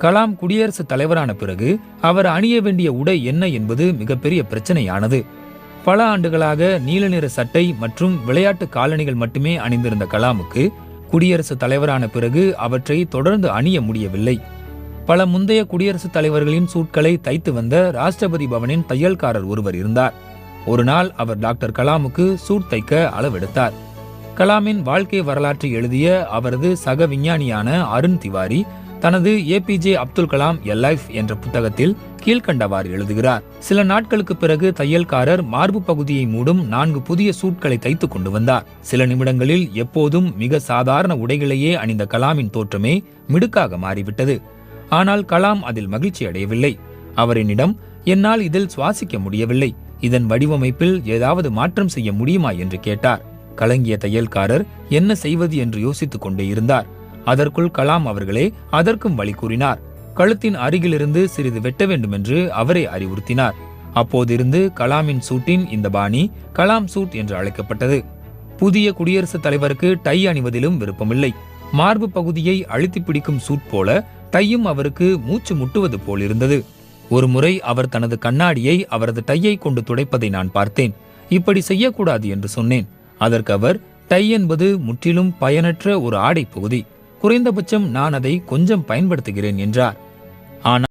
கலாம் குடியரசுத் தலைவரான பிறகு அவர் அணிய வேண்டிய உடை என்ன என்பது மிகப்பெரிய பிரச்சனையானது. பல ஆண்டுகளாக நீல நிற சட்டை மற்றும் விளையாட்டு காலணிகள் மட்டுமே அணிந்திருந்த கலாமுக்கு குடியரசுத் தலைவரான பிறகு அவற்றை தொடர்ந்து அணிய முடியவில்லை. பல முந்தைய குடியரசுத் தலைவர்களின் சூட்களை தைத்து வந்த ராஷ்டிரபதி பவனின் தையல்காரர் ஒருவர் இருந்தார். ஒரு நாள் அவர் டாக்டர் கலாமுக்கு சூட் தைக்க அளவெடுத்தார். கலாமின் வாழ்க்கை வரலாற்றை எழுதிய அவரது சக விஞ்ஞானியான அருண் திவாரி தனது A P J Abdul Kalam a life என்ற புத்தகத்தில் கீழ்கண்டவாறு எழுதுகிறார். சில நாட்களுக்கு பிறகு தையல்காரர் மார்பு பகுதியை மூடும் நான்கு புதிய சூட்களை தைத்து கொண்டு வந்தார். சில நிமிடங்களில் எப்போதும் மிக சாதாரண உடைகளையே அணிந்த கலாமின் தோற்றமே மிடுக்காக மாறிவிட்டது. ஆனால் கலாம் அதில் மகிழ்ச்சி அடையவில்லை. அவர் என்னிடம் என்னால் இதில் சுவாசிக்க முடியவில்லை. இதன் வடிவமைப்பில் ஏதாவது மாற்றம் செய்ய முடியுமா? என்று கேட்டார். கலங்கிய தையல்காரர் என்ன செய்வது? என்று யோசித்துக் கொண்டே இருந்தார். அதற்குள் கலாம் அவர்களே அதற்கும் வழி கூறினார். கழுத்தின் அருகிலிருந்து சிறிது வெட்ட வேண்டும் என்று அவரே அறிவுறுத்தினார். அப்போதிருந்து கலாமின் சூட்டின் இந்த பாணி கலாம் சூட் என்று அழைக்கப்பட்டது. புதிய குடியரசுத் தலைவருக்கு டை அணிவதிலும் விருப்பமில்லை. மார்பு பகுதியை அழுத்தி பிடிக்கும் சூட் போல டையும் அவருக்கு மூச்சு முட்டுவது போல் இருந்தது ஒருமுறை அவர் தனது கண்ணாடியை அவரது டையை கொண்டு துடைப்பதை நான் பார்த்தேன். இப்படி செய்யக்கூடாது என்று சொன்னேன். அதற்கு அவர் டை என்பது முற்றிலும் பயனற்ற ஒரு ஆடை பகுதி. குறைந்தபட்சம் நான் அதை கொஞ்சம் பயன்படுத்துகிறேன் என்றார். ஆனால்